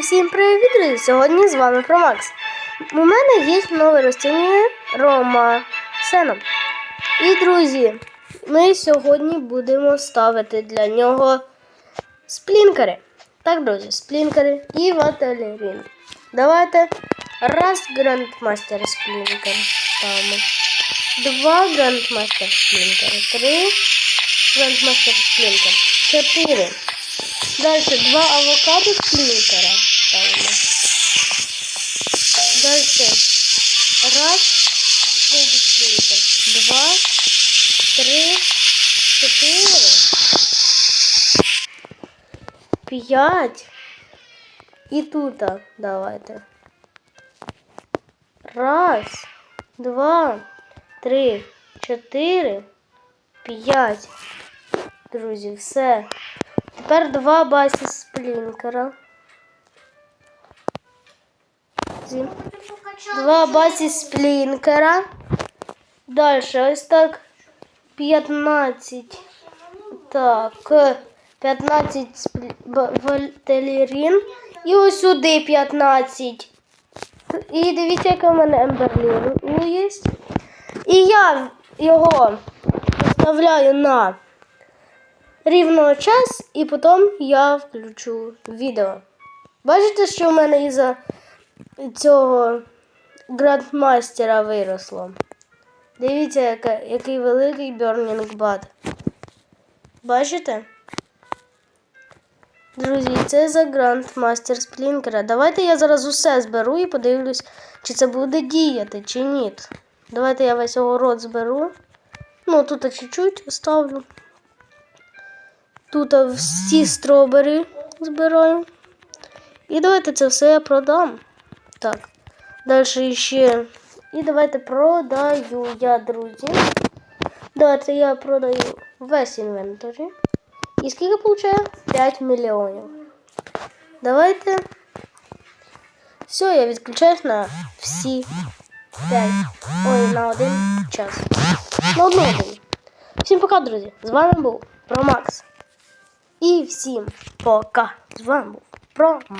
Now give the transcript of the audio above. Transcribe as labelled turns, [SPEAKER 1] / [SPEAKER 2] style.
[SPEAKER 1] Всім привіт, друзі! Сьогодні з вами про Макс. У мене є нове ростіння Рома Сеном. І, друзі, ми сьогодні будемо ставити для нього сплінкери. Так, друзі, сплінкери і вателерін. Давайте раз грандмастер сплінкер ставимо. Два грандмастер сплінкери. Три грандмастер сплінкер. Чотири. Дальше два авокадо сплінкера ставимо. Дальше раз буде сплінкер. Два, три, чотири, п'ять. І тут давайте. Раз, два, три, чотири, п'ять. Друзі, все. Тепер два басі сплінкера. Два басі сплінкера. Далі ось так 15. Так, 15 сплі- вольтерін. І ось сюди 15. І дивіться, яка в мене емберлін є. І я його вставляю на рівно час, і потім я включу відео. Бачите, що в мене із-за цього грандмастера виросло. Дивіться, який великий Burning Bad. Бачите? Друзі, це за грандмастер сплінкера. Давайте я зараз усе зберу і подивлюсь, чи це буде діяти, чи ні. Давайте я весь огород зберу. Ну, тут чуть-чуть ставлю. Тут всі стробери збираю. І давайте це все я продам. Так. Далі ще. І давайте продаю я, друзі. Давайте я продаю весь інвентарі. І скільки получаю? 5 мільйонів. Давайте. Все, я відключаюсь на всі 5. Ой, на один час. На одну годину. Всім пока, друзі. З вами був Про Макс. І всім пока. З вами був Про Макс.